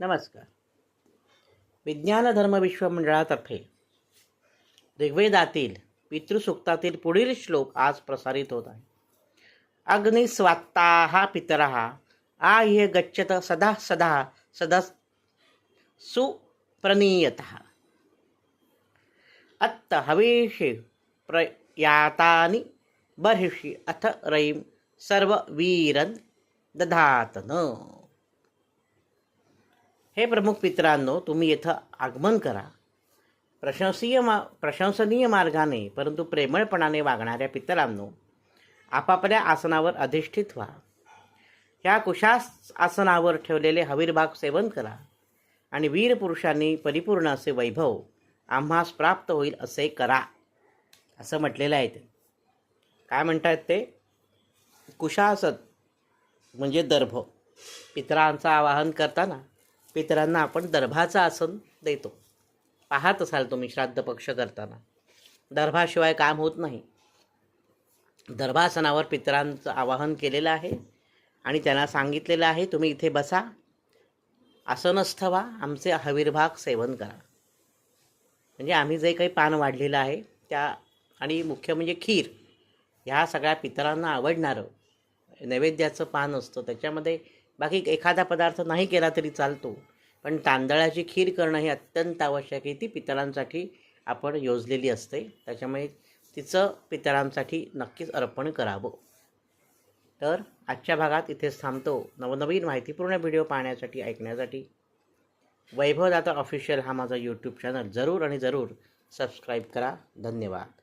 नमस्कार. विज्ञान धर्म विश्व मंडळातर्फे ऋग्वेदातील पितृसूक्तातील पुढील श्लोक आज प्रसारित होत आहे. अग्निस्वात्ता पितरः आह्य गच्छत सदा सदा सदा सुप्रणीयत। अत्त हवेषे प्रयातानि बर्हिषि अथ रयीं सर्ववीरन् दधातन। हे प्रमुख पित्रांनो तुम्ही येथं आगमन करा. प्रशंसीय मा प्रशंसनीय मार्गाने परंतु प्रेमळपणाने वागणाऱ्या पितरांनो आपापल्या आसनावर अधिष्ठित व्हा. ह्या कुशास आसनावर ठेवलेले हवीरभाग सेवन करा आणि वीर पुरुषांनी परिपूर्ण असे वैभव आम्हास प्राप्त होईल असे करा असं म्हटलेलं आहे ते. काय म्हणतात ते? कुशासन म्हणजे दर्भ. पितरांचं आवाहन करताना पितरांना आपण दर्भाचं आसन देतो. पाहत असाल तुम्ही श्राद्ध पक्ष करताना. दर्भाशिवाय काम होत नाही. दर्भासनावर पितरांचं आवाहन केलेलं आहे आणि त्यांना सांगितलेलं आहे तुम्ही इथे बसा. आसनस्थ व्हा आमचे हवीरभाग सेवन करा. म्हणजे आम्ही जे काही पान वाढलेलं आहे त्या आणि मुख्य म्हणजे खीर ह्या सगळ्या पितरांना आवडणारं नैवेद्याचं पान असतं. त्याच्यामध्ये बाकी एखादा पदार्थ नाही केला तरी चालतो. पण तांदळाची खीर करणं हे अत्यंत आवश्यक आहे. ती पितरांसाठी आपण योजलेली असते. त्याच्यामुळे तिचं पितरांसाठी नक्कीच अर्पण करावं. तर आजच्या भागात इथेच थांबतो. नवनवीन माहितीपूर्ण व्हिडिओ पाहण्यासाठी ऐकण्यासाठी वैभवदाता ऑफिशियल हा माझा यूट्यूब चॅनल जरूर आणि जरूर सबस्क्राईब करा. धन्यवाद.